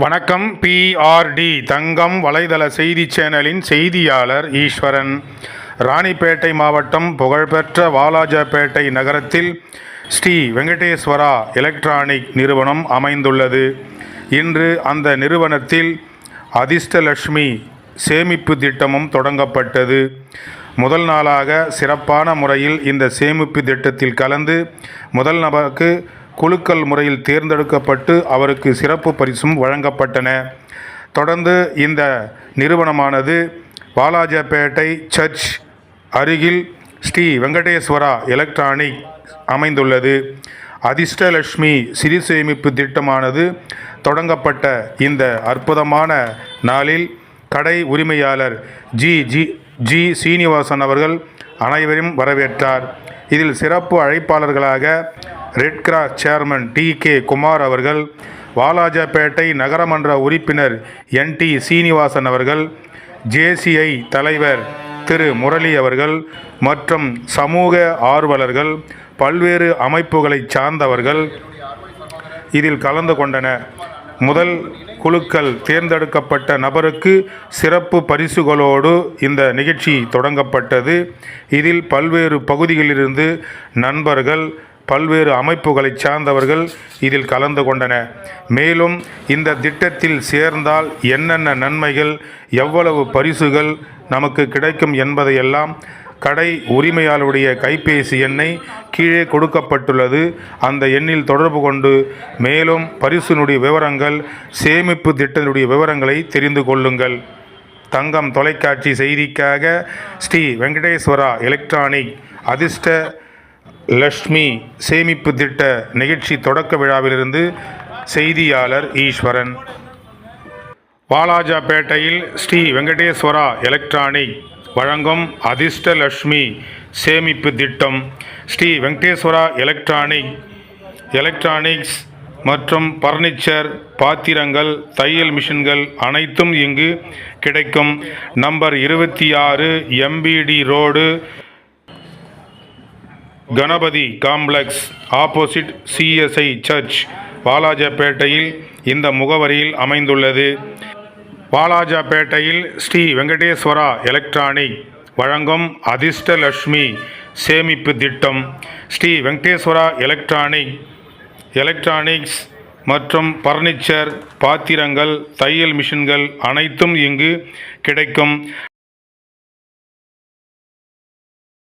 வணக்கம் பிஆர்டி தங்கம் வலைதள செய்தி சேனலின் செய்தியாளர் ஈஸ்வரன். ராணிப்பேட்டை மாவட்டம் புகழ்பெற்ற வாலாஜாபேட்டை நகரத்தில் ஸ்ரீ வெங்கடேஸ்வரா எலக்ட்ரானிக் நிறுவனம் அமைந்துள்ளது. இன்று அந்த நிறுவனத்தில் அதிர்ஷ்டலட்சுமி சேமிப்பு திட்டமும் தொடங்கப்பட்டது. முதல் நாளாக சிறப்பான முறையில் இந்த சேமிப்பு திட்டத்தில் கலந்து முதல் நபருக்கு குழுக்கள் முறையில் தேர்ந்தெடுக்கப்பட்டு அவருக்கு சிறப்பு பரிசும் வழங்கப்பட்டன. தொடர்ந்து இந்த நிறுவனமானது வாலாஜாபேட்டை சர்ச் அருகில் ஸ்ரீ வெங்கடேஸ்வரா எலக்ட்ரானிக் அமைந்துள்ளது. அதிர்ஷ்டலட்சுமி சிறு சேமிப்பு திட்டமானது தொடங்கப்பட்ட இந்த அற்புதமான நாளில் கடை உரிமையாளர் ஜி ஜி ஜி சீனிவாசன் அவர்கள் அனைவரையும் வரவேற்றார். இதில் சிறப்பு அழைப்பாளர்களாக red cross chairman T K Kumar அவர்கள் வாலாஜாபேட்டை நகரமன்ற உறுப்பினர் என் டி சீனிவாசன் அவர்கள் ஜேசிஐ தலைவர் திரு முரளி அவர்கள் மற்றும் சமூக ஆர்வலர்கள் பல்வேறு அமைப்புகளைச் சார்ந்தவர்கள் இதில் கலந்து கொண்டன முதல் குழுக்கள் தேர்ந்தெடுக்கப்பட்ட நபருக்கு சிறப்பு பரிசுகளோடு இந்த நிகழ்ச்சி தொடங்கப்பட்டது. இதில் பல்வேறு பகுதிகளிலிருந்து நண்பர்கள் பல்வேறு அமைப்புகளைச் சார்ந்தவர்கள் இதில் கலந்து கொண்டன. மேலும் இந்த திட்டத்தில் சேர்ந்தால் என்னென்ன நன்மைகள் எவ்வளவு பரிசுகள் நமக்கு கிடைக்கும் என்பதையெல்லாம் கடை உரிமையாளருடைய கைபேசி எண்ணை கீழே கொடுக்கப்பட்டுள்ளது. அந்த எண்ணில் தொடர்பு கொண்டு மேலும் பரிசுனுடைய விவரங்கள் சேமிப்பு திட்டத்தினுடைய விவரங்களை தெரிந்து கொள்ளுங்கள். தங்கம் தொலைக்காட்சி செய்திக்காக ஸ்ரீ வெங்கடேஸ்வரா எலக்ட்ரானிக் அதிர்ஷ்ட லக்ஷ்மி சேமிப்பு திட்ட நிகழ்ச்சி தொடக்க விழாவிலிருந்து செய்தியாளர் ஈஸ்வரன். வாலாஜாபேட்டையில் ஸ்ரீ வெங்கடேஸ்வரா எலக்ட்ரானிக் வழங்கும் அதிர்ஷ்டலக்ஷ்மி சேமிப்பு திட்டம். ஸ்ரீ வெங்கடேஸ்வரா எலக்ட்ரானிக் எலக்ட்ரானிக்ஸ் மற்றும் பர்னிச்சர் பாத்திரங்கள் தையல் மிஷின்கள் அனைத்தும் இங்கு கிடைக்கும். நம்பர் இருபத்தி ஆறு MBT road Ganapathi complex opposite CSI church வாலாஜாப்பேட்டையில் இந்த முகவரியில் அமைந்துள்ளது. வாலாஜாபேட்டையில் ஸ்ரீ வெங்கடேஸ்வரா எலக்ட்ரானிக் வழங்கும் அதிர்ஷ்டலட்சுமி சேமிப்பு திட்டம். ஸ்ரீ வெங்கடேஸ்வரா எலக்ட்ரானிக் எலக்ட்ரானிக்ஸ் மற்றும் பர்னிச்சர் பாத்திரங்கள் தையல் மிஷின்கள் அனைத்தும் இங்கு கிடைக்கும்.